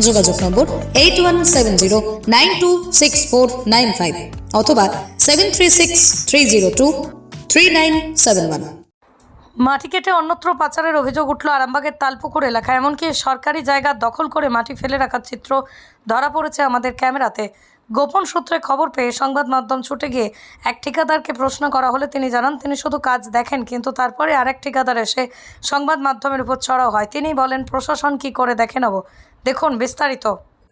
যোগাযোগ number eight one seven zero nine two six four nine five অথবা seven three six three zero two three nine seven one মাটি কেটে অন্যত্র পাচারের অভিযোগ উঠল আরামবাগের তালপুকুর এলাকা এমনকি সরকারি জায়গা দখল করে মাটি ফেলে রাখার চিত্র ধরা পড়েছে আমাদের ক্যামেরাতে। গোপন সূত্রে খবর পেয়ে সংবাদ মাধ্যম ছুটে গিয়ে এক ঠিকাদারকে প্রশ্ন করা হলে তিনি জানান, তিনি শুধু কাজ দেখেন, কিন্তু তারপরে আরেক ঠিকাদার এসে সংবাদ মাধ্যমের উপর চড়াও হয়। তিনি বলেন, প্রশাসন কি করে দেখে নেব? দেখুন বিস্তারিত।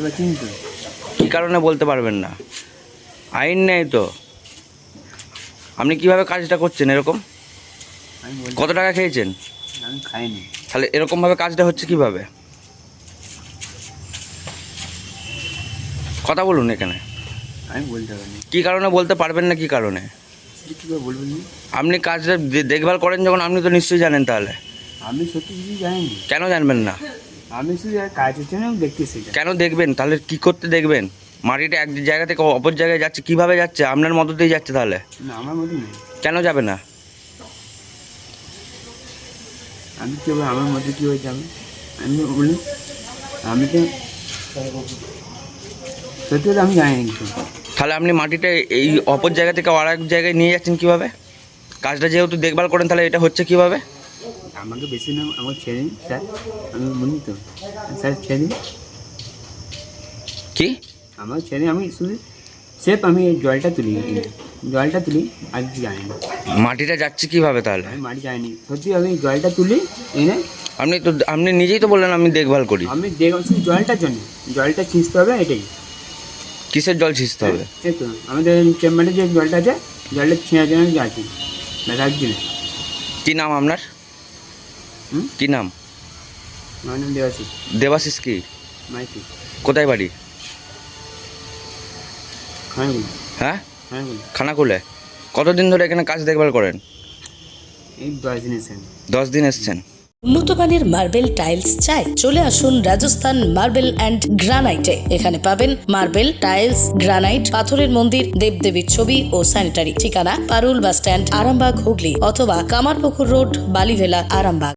এবার চিনতো কি কারণে বলতে পারবেন না? আইন নেই তো। আপনি কীভাবে কাজটা করছেন এরকম? কত টাকা খেয়েছেন? আমি খাইনি। তাহলে এরকমভাবে কাজটা হচ্ছে কীভাবে? কথা বলুন এখানে। আমি বলতে পারিনি কি কারণে বলতে পারবেন না কি কারণে? কী বলবেন আপনি কাজটা দেখভাল করেন যখন আপনি তো নিশ্চয়ই জানেন তাহলে। আমি সত্যি কিছু কেন জানবেন না? আমি শুধু আর কাজ হচ্ছে দেখতেছি কেন দেখবেন? তাহলে কি করতে দেখবেন? মাটিটা এক জায়গা থেকে অপর জায়গায় যাচ্ছে কীভাবে যাচ্ছে? আপনার মততেই যাচ্ছে তাহলে। না আমার মতো নেই। কেন যাবে না? আমি কী আমার মধ্যে কী হয়েছে আমি আমি বলি আমি তো সত্যি আমি জানি না কিছু। তাহলে আপনি মাটিটা এই অপর জায়গা থেকে আর এক জায়গায় নিয়ে যাচ্ছেন কীভাবে? কাজটা যেহেতু দেখভাল করেন তাহলে এটা হচ্ছে কীভাবে? আমাকে বেশি না আমার ছেড়ে দিন স্যার। আমি বলি তো? স্যার ছেড়ে দিন। কি? আমার ছেড়ে আমি শুধু সেফ আমি জলটা তুলি। জলটা তুলি আর না। মাটিটা যাচ্ছে কীভাবে তাহলে? আমি মাটি যাইনি সত্যি আমি জলটা তুলি এনে আপনি তো আপনি নিজেই তো বললেন আমি দেখভাল করি। আমি দেখলাম শুধু জলটার জন্য। জলটা ছিঁচতে হবে এটাই। কিসের জল ছিঁচতে হবে? এই তো আমাদের চেম্বারে যে জলটা আছে জলটা ছিঁড়ার জন্য যাচ্ছি। ব্যথার জন্য কি নাম আপনার? কি নাম? দেওয়াছি দেবাশিস। কি? মাইতি। কোথায় বাড়ি? হ্যাঁ? খানাকুলে। কতদিন ধরে এখানে কাজ দেখভাল করেন? দশ দিন দশ দিন এসছেন। উন্নত মানের মার্বেল টাইলস চাই। চলে আসুন রাজস্থান মার্বেল অ্যান্ড গ্রানাইটে। এখানে পাবেন মার্বেল টাইলস গ্রানাইট পাথরের মন্দির দেবদেবীর ছবি ও স্যানিটারি। ঠিকানা পারুল বাস স্ট্যান্ড আরামবাগ হুগলি অথবা কামারপুকুর রোড বালিভেলা আরামবাগ।